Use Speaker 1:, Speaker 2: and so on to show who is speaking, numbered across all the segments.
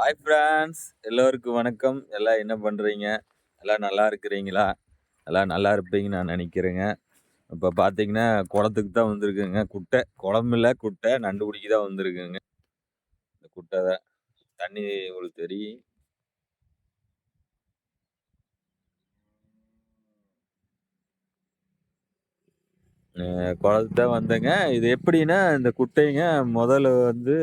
Speaker 1: Hi friends எல்லோருக்கும் வணக்கம். எல்லாம் என்ன பண்ணுறீங்க எல்லாம் நல்லா இருக்கிறீங்களா? எல்லாம் நல்லா இருப்பீங்கன்னு நான் நினைக்கிறேங்க. இப்போ பார்த்தீங்கன்னா குளத்துக்கு தான் வந்திருக்குங்க. குட்டை. குளம் இல்லை குட்டை. நண்டு பிடிக்கி தான் வந்திருக்குங்க. இந்த குட்டை தான். தண்ணி உங்களுக்கு தெரியும். குளத்துக்கு தான் வந்தேங்க. இது எப்படின்னா இந்த குட்டைங்க முதல்ல வந்து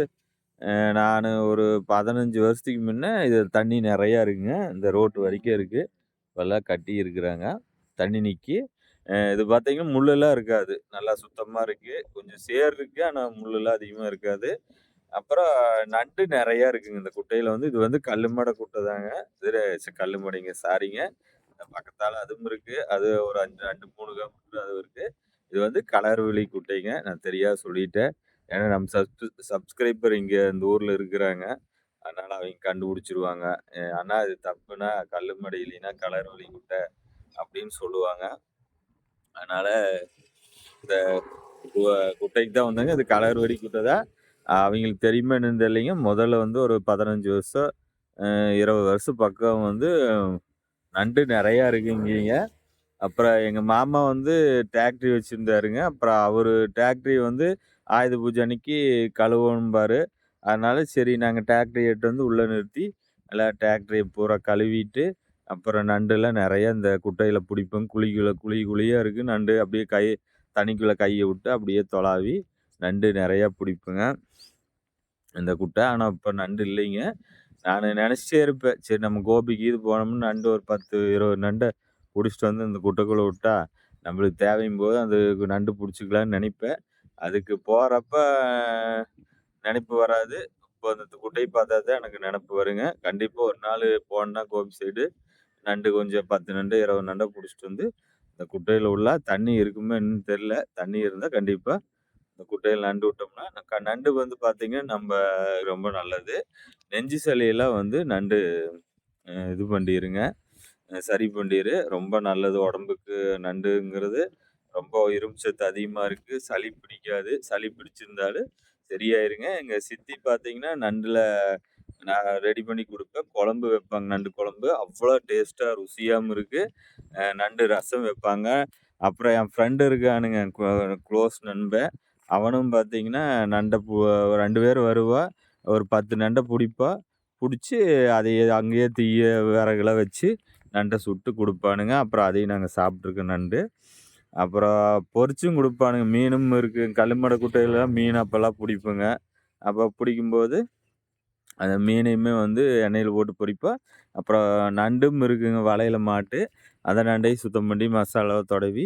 Speaker 1: நான் ஒரு பதினஞ்சு வருஷத்துக்கு முன்ன இது தண்ணி நிறையா இருக்குங்க. இந்த ரோட்டு வரைக்கும் இருக்குது இப்போல்லாம் கட்டி இருக்கிறாங்க. தண்ணி நிற்கி இது பார்த்தீங்கன்னா முள்ளெல்லாம் இருக்காது. நல்லா சுத்தமாக இருக்குது கொஞ்சம் சேர் இருக்குது ஆனால் முள்ளெல்லாம் அதிகமாக இருக்காது. அப்புறம் நண்டு நிறையா இருக்குங்க. இந்த குட்டையில் வந்து இது வந்து கல்லுமடை குட்டை தாங்க. இது கல்லுமடைங்க சாரிங்க. பக்கத்தால் அதுவும் இருக்குது அது ஒரு அஞ்சு ரெண்டு மூணு கிலோமீட்டர் அது இருக்குது இது வந்து கலர்விழி குட்டைங்க. நான் தெரியாது சொல்லிட்டேன். ஏன்னா நம்ம சப்ஸ் சப்ஸ்கிரைபர் இங்கே இந்த ஊரில் இருக்கிறாங்க. அதனால் அவங்க கண்டுபிடிச்சிருவாங்க. அண்ணா இது தப்புனா கல்லுமடை இல்லைன்னா கலர் வழி குட்டை அப்படின்னு சொல்லுவாங்க. அதனால் இந்த குட்டைக்கு தான் வந்தாங்க. இது கலர் வழி குட்டை தான். அவங்களுக்கு தெரியுமா என்னன்னு தெரியலைங்க. முதல்ல வந்து ஒரு பதினஞ்சு வருஷம் இருபது வருஷம் பக்கம் வந்து நண்டு நிறையா இருக்குங்க அப்புறம் எங்கள் மாமா வந்து டிராக்டரி வச்சுருந்தாருங்க. அப்புறம் அவர் டிராக்டரி வந்து ஆயுத பூஜை அன்னைக்கு கழுவணும்பாரு அதனால சரி நாங்கள் டிராக்டரி எடுத்து வந்து உள்ளே நிறுத்தி நல்லா டிராக்டரியை பூரா கழுவிட்டு அப்புறம் நண்டுலாம் நிறையா இந்த குட்டையில் பிடிப்போம். குழிக்குள்ளே குழி குழியாக இருக்குது நண்டு. அப்படியே கை தண்ணிக்குள்ளே கையை விட்டு அப்படியே தொலாவி நண்டு நிறையா பிடிப்போங்க. இந்த குட்டை. ஆனால் இப்போ நண்டு இல்லைங்க. நான் நினச்சிட்டே இருப்பேன். சரி நம்ம கோபிக்கு இது போனோம்னு நண்டு ஒரு பத்து இருபது நண்டை பிடிச்சிட்டு வந்து இந்த குட்டைக்குள்ளே விட்டா நம்மளுக்கு தேவையும் போது அந்த நண்டு பிடிச்சிக்கலான்னு நினைப்பேன். அதுக்கு போகிறப்ப நினைப்பு வராது. இப்போ அந்த குட்டையை பார்த்தா தான் எனக்கு நினப்பு வருங்க. கண்டிப்பாக ஒரு நாள் போனா கோபி சைடு நண்டு கொஞ்சம் பத்து நண்டு இருபது நண்டை பிடிச்சிட்டு வந்து இந்த குட்டையில் உள்ள தண்ணி இருக்குமே என்னன்னு தெரில தண்ணி இருந்தால் கண்டிப்பாக இந்த குட்டையில் நண்டு விட்டோம்னா நண்டு வந்து பார்த்திங்கன்னா நம்ம ரொம்ப நல்லது. நெஞ்சு சளியெல்லாம் வந்து நண்டு இது பண்ணிடுங்க சரி பண்ணிடு ரொம்ப நல்லது. உடம்புக்கு நண்டுங்கிறது ரொம்ப இரும்பு சத்து அதிகமாக இருக்குது சளி பிடிக்காது. சளி பிடிச்சிருந்தாலும் சரியாயிருங்க. எங்கள் சித்தி பார்த்தீங்கன்னா நண்டில் நான் ரெடி பண்ணி கொடுப்பேன். குழம்பு வைப்பாங்க நண்டு குழம்பு. அவ்வளோ டேஸ்ட்டாக ருசியாகவும் இருக்குது நண்டு ரசம் வைப்பாங்க. அப்புறம் என் ஃப்ரெண்டு இருக்கானுங்க க்ளோஸ் நண்பன். அவனும் பார்த்தீங்கன்னா நண்டை ரெண்டு பேர் வருவா. ஒரு பத்து நண்டை பிடிப்பா. பிடிச்சி அதை அங்கேயே தீய விறகுலாம் வச்சு நண்டை சுட்டு கொடுப்பானுங்க. அப்புறம் அதையும் நாங்கள் சாப்பிட்ருக்கோம் நண்டு. அப்புறம் பொரிச்சும் கொடுப்பானுங்க. மீனும் இருக்குது களிமடை குட்டையிலலாம் மீன் அப்போல்லாம் பிடிப்போங்க. அப்போ பிடிக்கும்போது அந்த மீனையுமே வந்து எண்ணெயில் போட்டு பொரிப்போம் அப்புறம் நண்டும் இருக்குங்க வலையில் மாட்டு. அந்த நண்டையும் சுத்தம் பண்ணி மசாலாவை தொடவி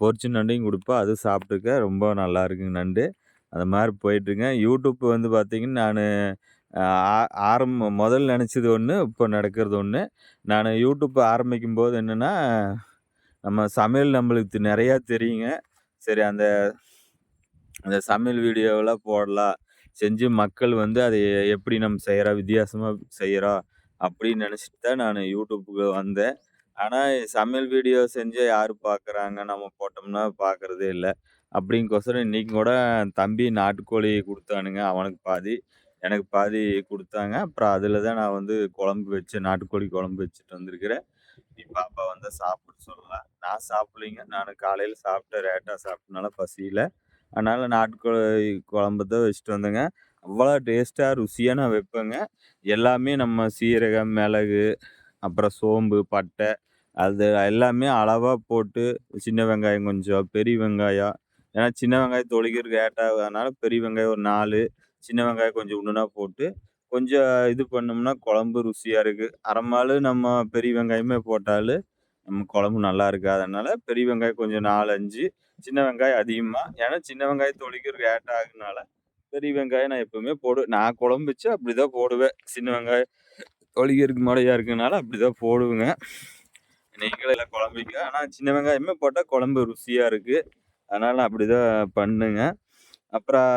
Speaker 1: பொரிச்ச நண்டையும் கொடுப்போம் அது சாப்பிட்டுக்க ரொம்ப நல்லா இருக்குங்க நண்டு. அந்த மாதிரி போயிட்டுருங்க. யூடியூப் வந்து பார்த்திங்கன்னா நான் ஆரம்ப முதல் நினச்சது ஒன்று இப்போ நடக்கிறது ஒன்று நான் யூடியூப் ஆரம்பிக்கும் போது என்னென்னா நம்ம சமையல் நம்மளுக்கு நிறையா தெரியுங்க. சரி அந்த அந்த சமையல் வீடியோவெல்லாம் போடலாம். செஞ்சு மக்கள் வந்து அதை எப்படி நம்ம செய்கிறோம் வித்தியாசமாக செய்கிறோம் அப்படின்னு நினச்சிட்டு தான் நான் யூடியூப்புக்கு வந்தேன். ஆனால் சமையல் வீடியோ செஞ்சு யார் பார்க்குறாங்க நம்ம போட்டோம்னா பார்க்குறதே இல்லை. அப்படிங்கோசரம் இன்றைக்கி கூட தம்பி நாட்டுக்கோழி கொடுத்தானுங்க அவனுக்கு பாதி. எனக்கு பாதி கொடுத்தாங்க. அப்புறம் அதில் தான் நான் வந்து குழம்பு வச்சு நாட்டுக்கோழி குழம்பு வச்சுட்டு வந்திருக்கிறேன். நீ பாப்பா வந்து சாப்பிட சொல்லலாம் நான் சாப்பிட்லிங்க. நான் காலையில் சாப்பிட்ட ரேட்டாக சாப்பிட்டனால பசியில். அதனால் நாட்டுக்கோழி குழம்பு தான் வச்சுட்டு வந்தேங்க. அவ்வளோ டேஸ்ட்டாக ருசியாக நான் வைப்பேங்க. எல்லாமே நம்ம சீரகம் மிளகு அப்புறம் சோம்பு பட்டை அது எல்லாமே அளவாக போட்டு சின்ன வெங்காயம் கொஞ்சம் பெரிய வெங்காயம். ஏன்னா சின்ன வெங்காயம் தொளிக்கிறதுக்கு அதனால் பெரிய வெங்காயம் ஒரு நாலு சின்ன வெங்காயம் கொஞ்சம் ஒன்றுனா போட்டு கொஞ்சம் இது பண்ணோம்னா குழம்பு ருசியாக இருக்குது அரைமாலு நம்ம பெரிய வெங்காயமே போட்டாலும் நம்ம குழம்பு நல்லா இருக்குது. அதனால் பெரிய வெங்காயம் கொஞ்சம் நாலு அஞ்சு சின்ன வெங்காயம் அதிகமாக ஏன்னா சின்ன வெங்காயம் தொழிக்கிறதுக்கு ஏட் ஆகுனால பெரிய வெங்காயம் நான் எப்பவுமே போடுவேன் நான் குழம்பு வச்சு அப்படி தான் போடுவேன். சின்ன வெங்காயம் தொளிக்கிறதுக்கு முறையாக இருக்குனால அப்படி தான் போடுவேங்க. நீங்களும் இல்லை குழம்புக்கு ஆனால் சின்ன வெங்காயமே போட்டால் குழம்பு ருசியாக இருக்குது அதனால் நான் அப்படி தான் பண்ணுங்க. அப்புறம்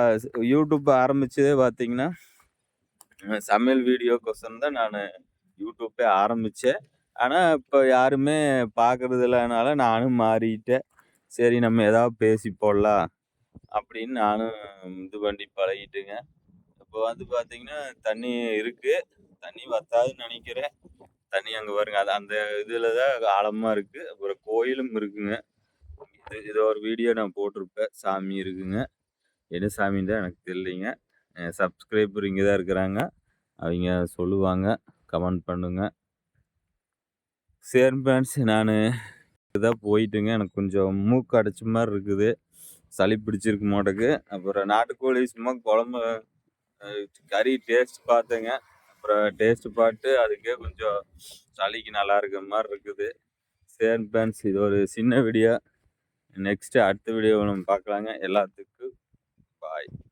Speaker 1: யூடியூப் ஆரம்பித்ததே பார்த்தீங்கன்னா சமையல் வீடியோக்கோசரம் தான் நான் யூடியூப்பே ஆரம்பித்தேன் ஆனால் இப்போ யாருமே பார்க்குறது இல்லைனால நானும் மாறிட்டேன். சரி நம்ம ஏதாவது பேசி போடலாம் அப்படின்னு நானும் இது பண்ணி பழகிட்டுங்க. இப்போ வந்து பார்த்திங்கன்னா தண்ணி இருக்குது தண்ணி வத்தாதுன்னு நினைக்கிறேன். தண்ணி அங்கே பாருங்க அது அந்த இதில் தான் ஆழமாக இருக்குது அப்புறம் கோயிலும் இருக்குங்க. இது இதை ஒரு வீடியோ நான் போட்டிருப்பேன். சாமி இருக்குங்க. என்ன சாமின்னு தான் எனக்கு தெரியலைங்க. சப்ஸ்கிரைபர் இங்கே தான் இருக்கிறாங்க. அவங்க சொல்லுவாங்க. கமெண்ட் பண்ணுங்க. சரி ஃப்ரெண்ட்ஸ் நான் இதாக போயிட்டுங்க. எனக்கு கொஞ்சம் மூக்கு அடைச்ச மாதிரி இருக்குது. சளி பிடிச்சிருக்கு மாட்டுக்கு. அப்புறம் நாட்டுக்கோழி சும்மா குழம்பு கறி டேஸ்ட் பார்த்தேங்க. அப்புறம் டேஸ்ட் பார்த்து அதுக்கே கொஞ்சம் சளிக்கு நல்லா இருக்கிற மாதிரி இருக்குது. சரி ஃப்ரெண்ட்ஸ் இது ஒரு சின்ன வீடியோ நெக்ஸ்ட்டு அடுத்த வீடியோ நம்ம பார்க்கலாங்க. எல்லாத்துக்கும் Bye.